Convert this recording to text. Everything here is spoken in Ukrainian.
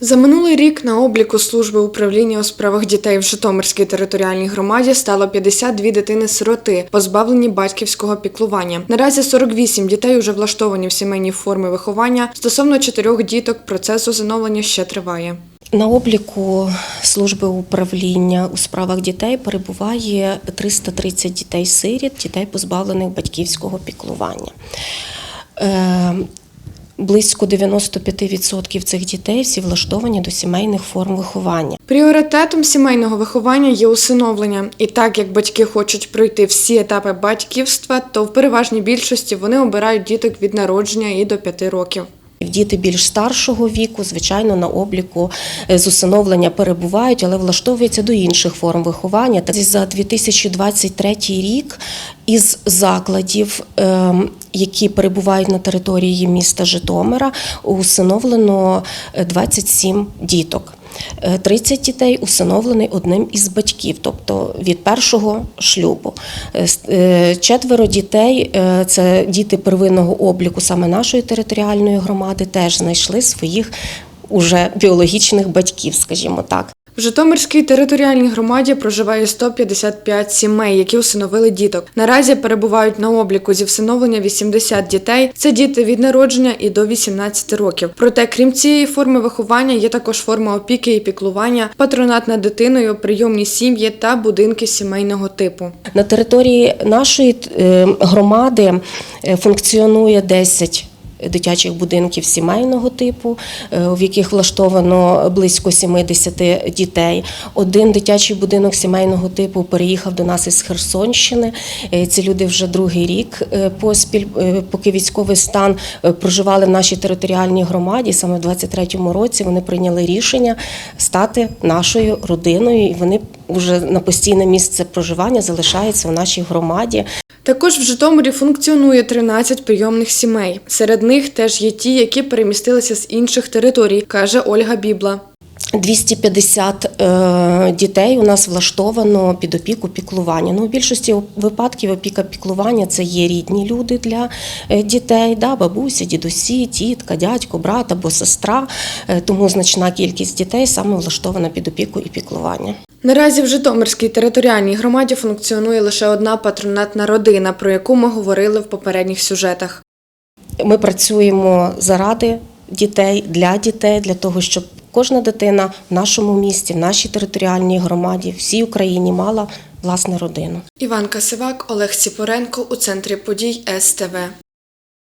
За минулий рік на обліку служби управління у справах дітей в Житомирській територіальній громаді стало 52 дитини-сироти, позбавлені батьківського піклування. Наразі 48 дітей уже влаштовані в сімейні форми виховання. Стосовно чотирьох діток процес усиновлення ще триває. На обліку служби управління у справах дітей перебуває 330 дітей-сиріт, дітей, позбавлених батьківського піклування. Близько 95% цих дітей всі влаштовані до сімейних форм виховання. Пріоритетом сімейного виховання є усиновлення. І так як батьки хочуть пройти всі етапи батьківства, то в переважній більшості вони обирають діток від народження і до 5 років. Діти більш старшого віку, звичайно, на обліку е, з усиновлення перебувають, але влаштовуються до інших форм виховання. За 2023 рік із закладів, ем, які перебувають на території міста Житомира, усиновлено е, 27 діток. Е, 30 дітей усиновлений одним із батьків, тобто від першого шлюбу. Е, е, Четверо дітей е, це діти первинного обліку саме нашої територіальної громади, теж знайшли своїх уже біологічних батьків, скажімо так. В Житомирській територіальній громаді проживає 155 сімей, які усиновили діток. Наразі перебувають на обліку зі всиновлення 80 дітей. Це діти від народження і до 18 років. Проте, крім цієї форми виховання, є також форма опіки і піклування, патронат над дитиною, прийомні сім'ї та будинки сімейного типу. На території нашої е, громади е, функціонує 10 дитячих будинків сімейного типу, е, в яких влаштовано близько 70 дітей. Один дитячий будинок сімейного типу переїхав до нас із Херсонщини. Е, Ці люди вже другий рік е, поспіль, поки військовий стан проживали в нашій територіальній громаді. Саме в 23-му році вони прийняли рішення стати нашою родиною, і вони вже на постійне місце проживання залишається в нашій громаді. Також в Житомирі функціонує 13 прийомних сімей. Серед них теж є ті, які перемістилися з інших територій, каже Ольга Бібла. 250 е, дітей у нас влаштовано під опіку піклування. Ну, у більшості випадків опіка піклування це є рідні люди для е, дітей, да, бабуся, дідусі, тітка, дядько, брат або сестра. Е, Тому значна кількість дітей саме влаштована під опіку і піклування. Наразі в Житомирській територіальній громаді функціонує лише одна патронатна родина, про яку ми говорили в попередніх сюжетах. Ми працюємо заради дітей, для дітей, для того, щоб кожна дитина в нашому місті, в нашій територіальній громаді, всій Україні мала власну родину. Іван Касивак, Олег Ціпоренко у центрі подій СТВ.